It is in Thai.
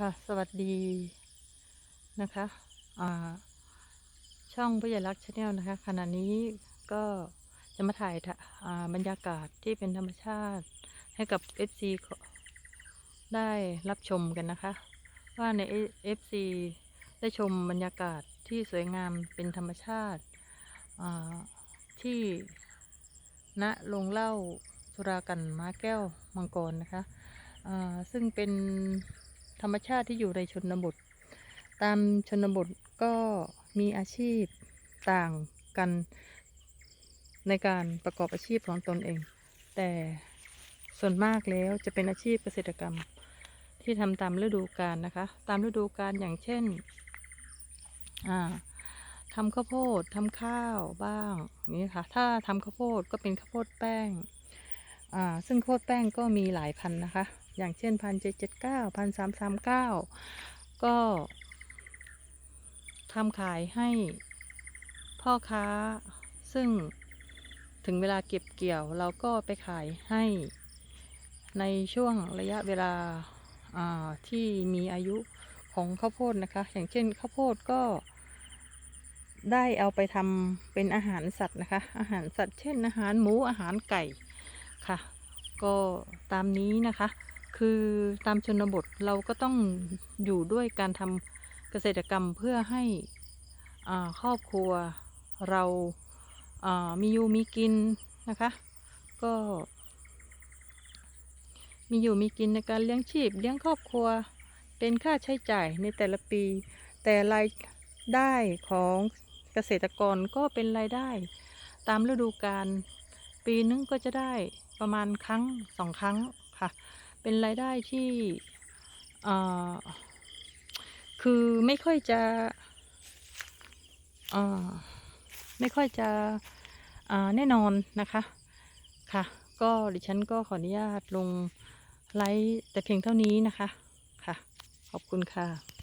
ค่ะ สวัสดีนะคะช่องผู้ใหญ่รักชาแนลนะคะ ขณะนี้ก็จะมาถ่ายาบรรยากาศที่เป็นธรรมชาติให้กับ FC ขอได้รับชมกันนะคะ ว่าใน FC ได้ชมบรรยากาศที่สวยงามเป็นธรรมชาติาที่ณลงเล่าสุรากันม้าแก้วมังกรนะคะซึ่งเป็น ธรรมชาติที่อยู่ในชนบท ตามชนบทก็มีอาชีพต่างกันในการประกอบอาชีพของตนเอง แต่ส่วนมากแล้วจะเป็นอาชีพเกษตรกรรมที่ทำตามฤดูกาลนะคะ ตามฤดูกาลอย่างเช่นทำข้าวโพดทำข้าวบ้างนี้ค่ะ ถ้าทำข้าวโพดก็เป็นข้าวโพดแป้งอ่าซึ่งโคตรแป้งก็มีหลายพันธุ์นะคะ อย่างเช่นพันเจ็ดเจ็ดเก้าพันสามสามเก้าก็ทำขายให้พ่อค้า ซึ่งถึงเวลาเก็บเกี่ยวเราก็ไปขายให้ในช่วงระยะเวลาาที่มีอายุของข้าวโพดนะคะ อย่างเช่นข้าวโพดก็ได้เอาไปทำเป็นอาหารสัตว์นะคะ อาหารสัตว์เช่นอาหารหมูอาหารไก่ค่ะ ก็ตามนี้นะคะ คือตามชนบทเราก็ต้องอยู่ด้วยการทำเกษตรกรรมเพื่อให้ครอบครัวเราอ่ามีอยู่มีกินนะคะ ก็ มีอยู่มีกินในการเลี้ยงชีพ เลี้ยงครอบครัวเป็นค่าใช้จ่ายในแต่ละปี แต่รายได้ของเกษตรกรก็เป็นรายได้ ตามฤดูกาลปีนึงก็จะได้ประมาณครั้งสองครั้งค่ะ เป็นรายได้ที่คือไม่ค่อยจะไม่ค่อยจะแน่นอนนะคะค่ะ ก็ดิฉันก็ขออนุญาตลงไลฟ์แต่เพียงเท่านี้นะคะค่ะ ขอบคุณค่ะ